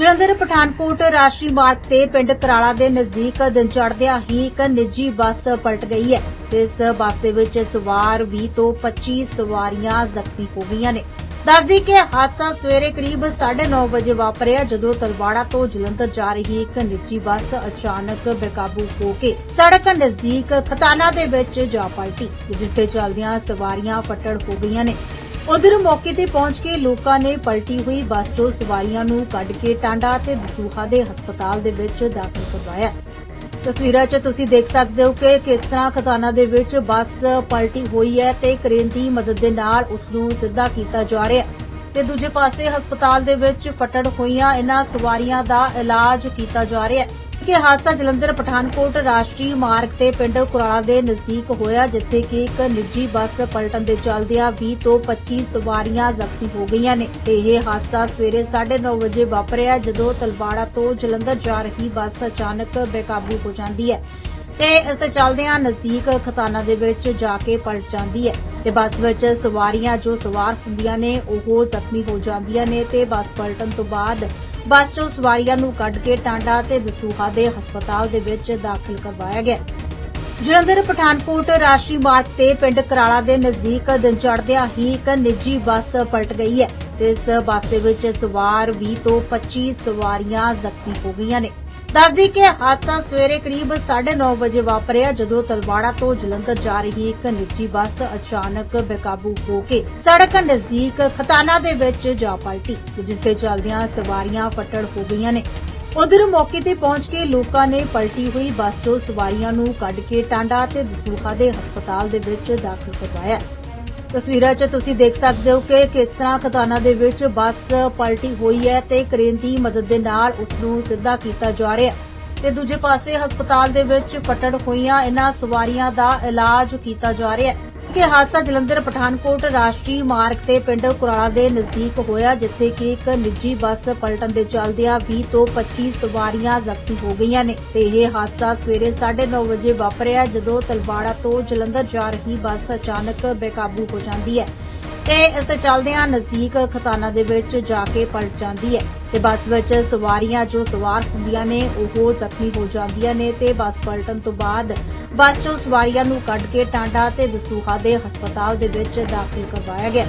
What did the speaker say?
ਜਲੰਧਰ ਪਠਾਨਕੋਟ ਰਾਸ਼ਟਰੀ ਮਾਰਗ ਤੇ ਪਿੰਡ ਕਰਾਲਾ ਦੇ ਨਜ਼ਦੀਕ ਦਿਨ ਚੜ੍ਹਦਿਆਂ ਹੀ ਇੱਕ ਨਿੱਜੀ ਬੱਸ ਪਲਟ ਗਈ ਹੈ। ਇਸ ਬੱਸ ਦੇ ਵਿੱਚ ਸਵਾਰ 20 ਤੋਂ 25 ਸਵਾਰੀਆਂ ਜ਼ਖਮੀ ਹੋ ਗਈਆਂ ਨੇ। ਦੱਸਦੀ ਕਿ ਹਾਦਸਾ ਸਵੇਰੇ ਕਰੀਬ 9:30 ਵਜੇ ਵਾਪਰਿਆ ਜਦੋਂ ਤਲਵਾੜਾ ਤੋਂ ਜਲੰਧਰ ਜਾ ਰਹੀ ਇੱਕ ਨਿੱਜੀ ਬੱਸ ਅਚਾਨਕ ਬੇਕਾਬੂ ਹੋ ਕੇ ਸੜਕ ਨਜ਼ਦੀਕ ਖਤਾਨਾ ਦੇ ਵਿੱਚ ਜਾ ਪਲਟੀ, ਜਿਸ ਦੇ ਚਲਦਿਆਂ ਸਵਾਰੀਆਂ ਫੱਟੜ ਹੋ ਗਈਆਂ ਨੇ। ਉਧਰ ਮੌਕੇ ਤੇ ਪਹੁੰਚ ਕੇ ਲੋਕਾਂ ਨੇ ਪਲਟੀ ਹੋਈ ਬੱਸ 'ਚੋਂ ਸਵਾਰੀਆਂ ਨੂੰ ਕੱਢ ਕੇ ਟਾਂਡਾ ਤੇ ਦਸੂਹਾ ਦੇ ਹਸਪਤਾਲ ਦੇ ਵਿੱਚ ਦਾਖਲ ਕਰਵਾਇਆ। ਤਸਵੀਰਾਂ 'ਚ ਤੁਸੀਂ ਦੇਖ ਸਕਦੇ ਹੋ ਕਿ ਕਿਸ ਤਰ੍ਹਾਂ ਖਤਾਨਾ ਦੇ ਵਿੱਚ ਬੱਸ ਪਲਟੀ ਹੋਈ ਹੈ ਤੇ ਕ੍ਰੇਨ ਦੀ ਮਦਦ ਦੇ ਨਾਲ ਉਸ ਨੂੰ ਸਿੱਧਾ ਕੀਤਾ ਜਾ ਰਿਹਾ ਹੈ ਤੇ ਦੂਜੇ ਪਾਸੇ ਹਸਪਤਾਲ ਦੇ ਵਿੱਚ ਫਟੜ ਹੋਈਆਂ ਇਹਨਾਂ ਸਵਾਰੀਆਂ ਦਾ ਇਲਾਜ ਕੀਤਾ ਜਾ ਰਿਹਾ ਹੈ। ਕਿ ਹਾਦਸਾ ਜਲੰਧਰ ਪਠਾਨਕੋਟ ਰਾਸ਼ਟਰੀ ਮਾਰਗ ਤੇ ਪਿੰਡ ਕੁਰਾਲਾ ਦੇ ਨਜ਼ਦੀਕ ਹੋਇਆ, ਜਿੱਥੇ ਕਿ ਇੱਕ ਨਿੱਜੀ ਬੱਸ ਪਲਟਣ ਦੇ ਚੱਲਦਿਆਂ 20 ਤੋਂ 25 ਸਵਾਰੀਆਂ ਜ਼ਖਮੀ ਹੋ ਗਈਆਂ ਨੇ। ਇਹ ਹਾਦਸਾ ਸਵੇਰੇ 9:30 ਵਜੇ ਵਾਪਰਿਆ, ਜਦੋਂ ਤਲਵਾੜਾ ਤੋਂ ਜਲੰਧਰ ਜਾ ਰਹੀ ਬੱਸ ਅਚਾਨਕ ਬੇਕਾਬੂ ਹੋ ਜਾਂਦੀ ਹੈ ਤੇ ਇਸ ਦੇ ਚੱਲਦਿਆਂ ਨਜ਼ਦੀਕ ਖਤਾਨਾ ਦੇ ਵਿੱਚ ਜਾ ਕੇ ਪਲਟ ਜਾਂਦੀ ਹੈ ਤੇ ਬੱਸ ਵਿੱਚ ਸਵਾਰੀਆਂ ਜੋ ਸਵਾਰ ਹੁੰਦੀਆਂ ਨੇ, ਉਹ ਜ਼ਖਮੀ ਹੋ ਜਾਂਦੀਆਂ ਨੇ ਤੇ ਬੱਸ ਪਲਟਣ ਤੋਂ ਬਾਅਦ ਬੱਸ ਚੋਂ ਸਵਾਰੀਆਂ ਨੂੰ ਕੱਢ ਕੇ ਟਾਂਡਾ ਤੇ ਦਸੂਹਾ ਦੇ ਹਸਪਤਾਲ ਦੇ ਵਿੱਚ ਦਾਖਲ ਕਰਵਾਇਆ ਗਿਆ। ਜਲੰਧਰ, ਪਠਾਨਕੋਟ ਰਾਸ਼ਟਰੀ ਮਾਰਗ ਤੇ ਪਿੰਡ ਕਰਾਲਾ ਦੇ ਨਜ਼ਦੀਕ ਦਿਨ ਚੜ੍ਹਦਿਆਂ ਹੀ ਇੱਕ ਨਿੱਜੀ ਬੱਸ ਪਲਟ ਗਈ ਹੈ ਤੇ ਇਸ ਬੱਸ ਦੇ ਵਿੱਚ ਸਵਾਰ 20 ਤੋਂ 25 ਸਵਾਰੀਆਂ ਜ਼ਖਮੀ ਹੋ ਗਈਆਂ ਨੇ। ਦੱਸਦੀ ਕਿ ਹਾਦਸਾ ਸਵੇਰੇ ਕਰੀਬ 9:30 ਵਜੇ ਵਾਪਰਿਆ, ਜਦੋਂ ਤਲਵਾੜਾ ਤੋਂ ਜਲੰਧਰ ਜਾ ਰਹੀ ਇੱਕ ਨਿੱਜੀ ਬੱਸ ਅਚਾਨਕ ਬੇਕਾਬੂ ਹੋ ਕੇ ਸੜਕ ਨਜ਼ਦੀਕ ਖਤਾਨਾ ਦੇ ਵਿੱਚ ਜਾ ਪਲਟੀ ਜਿਸ ਦੇ ਚਲਦਿਆਂ ਸਵਾਰੀਆਂ ਫੱਟੜ ਹੋ ਗਈਆਂ ਨੇ। ਉਧਰ ਮੌਕੇ ਤੇ ਪਹੁੰਚ ਕੇ ਲੋਕਾਂ ਨੇ ਪਲਟੀ ਹੋਈ ਬੱਸ 'ਚੋਂ ਸਵਾਰੀਆਂ ਨੂੰ ਕੱਢ ਕੇ ਟਾਂਡਾ ਤੇ ਦਸੂਹਾ ਦੇ ਹਸਪਤਾਲ ਦੇ ਵਿੱਚ ਦਾਖਲ ਕਰਵਾਇਆ। ਤਸਵੀਰਾਂ 'ਚ ਤੁਸੀਂ ਦੇਖ ਸਕਦੇ ਹੋ ਕਿ ਕਿਸ ਤਰ੍ਹਾਂ ਖਤਾਨਾ ਦੇ ਵਿੱਚ ਬੱਸ ਪਲਟੀ ਹੋਈ ਹੈ ਤੇ ਕ੍ਰੇਨ ਦੀ ਮਦਦ ਦੇ ਨਾਲ ਉਸ ਨੂੰ ਸਿੱਧਾ ਕੀਤਾ ਜਾ ਰਿਹਾ ਹੈ। ਤੇ ਦੂਜੇ ਪਾਸੇ ਹਸਪਤਾਲ ਦੇ ਵਿੱਚ ਫਟੜ ਹੋਈਆਂ ਇਹਨਾਂ ਸਵਾਰੀਆਂ ਦਾ ਇਲਾਜ ਕੀਤਾ ਜਾ ਰਿਹਾ ਹੈ। ਕਿ ਹਾਦਸਾ ਜਲੰਧਰ ਪਠਾਨਕੋਟ ਰਾਸ਼ਟਰੀ ਮਾਰਗ ਤੇ ਪਿੰਡ ਕੁਰਾਲਾ ਦੇ ਨਜ਼ਦੀਕ ਹੋਇਆ, ਜਿੱਥੇ ਕਿ ਇੱਕ ਨਿੱਜੀ ਬੱਸ ਪਲਟਣ ਦੇ ਚੱਲਦਿਆਂ 20 ਤੋਂ 25 ਸਵਾਰੀਆਂ ਜ਼ਖਮੀ ਹੋ ਗਈਆਂ ਨੇ ਤੇ ਇਹ ਹਾਦਸਾ ਸਵੇਰੇ 9:30 ਵਜੇ ਵਾਪਰਿਆ, ਜਦੋਂ ਤਲਵਾੜਾ ਤੋਂ ਜਲੰਧਰ ਜਾ ਰਹੀ ਬੱਸ ਅਚਾਨਕ ਬੇਕਾਬੂ ਹੋ ਜਾਂਦੀ ਹੈ ਤੇ ਇਸ ਦੇ ਚੱਲਦਿਆਂ ਨਜ਼ਦੀਕ ਖਤਾਨਾ ਦੇ ਵਿੱਚ ਜਾ ਕੇ ਪਲਟ ਜਾਂਦੀ ਹੈ। ਤੇ ਬੱਸ ਵਿੱਚ ਸਵਾਰੀਆਂ ਜੋ ਸਵਾਰ ਹੁੰਦੀਆਂ ਨੇ, ਉਹ ਜ਼ਖਮੀ ਹੋ ਜਾਂਦੀਆਂ ਨੇ ਤੇ ਬੱਸ ਪਲਟਣ ਤੋਂ ਬਾਅਦ ਬੱਸ ਚੋਂ ਸਵਾਰੀਆਂ ਨੂੰ ਕੱਢ ਕੇ ਟਾਂਡਾ ਤੇ ਦਸੂਹਾ ਦੇ ਹਸਪਤਾਲ ਦੇ ਵਿੱਚ ਦਾਖਲ ਕਰਵਾਇਆ ਗਿਆ।